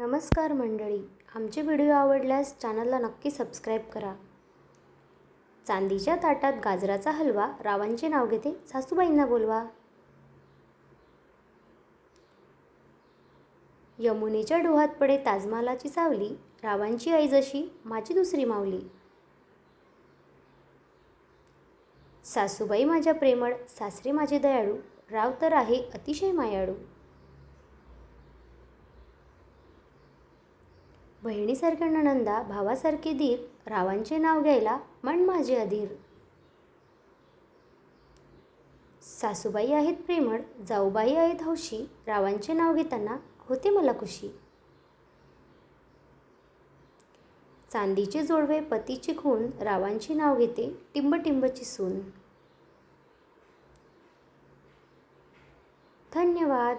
नमस्कार मंडळी. आमचे व्हिडिओ आवडल्यास चॅनलला नक्की सबस्क्राईब करा. चांदीच्या ताटात गाजराचा हलवा रावांचे नाव घेते सासूबाईंना बोलवा. यमुनेच्या डोहात पडे ताजमहालाची सावली रावांची आई जशी माझी दुसरी मावली सासूबाई माझ्या प्रेमळ सासरे माझे दयाळू राव तर आहे अतिशय मायाळू. बहिणीसारख्या नणंदा भावासारखे धीर रावांचे नाव घ्यायला मन माझे अधीर. सासूबाई आहेत प्रेमळ जाऊबाई आहेत हौशी रावांचे नाव घेताना होते मला खुशी. चांदीचे जोडवे पतीची खून रावांचे नाव घेते टिंबटिंबची सून. धन्यवाद.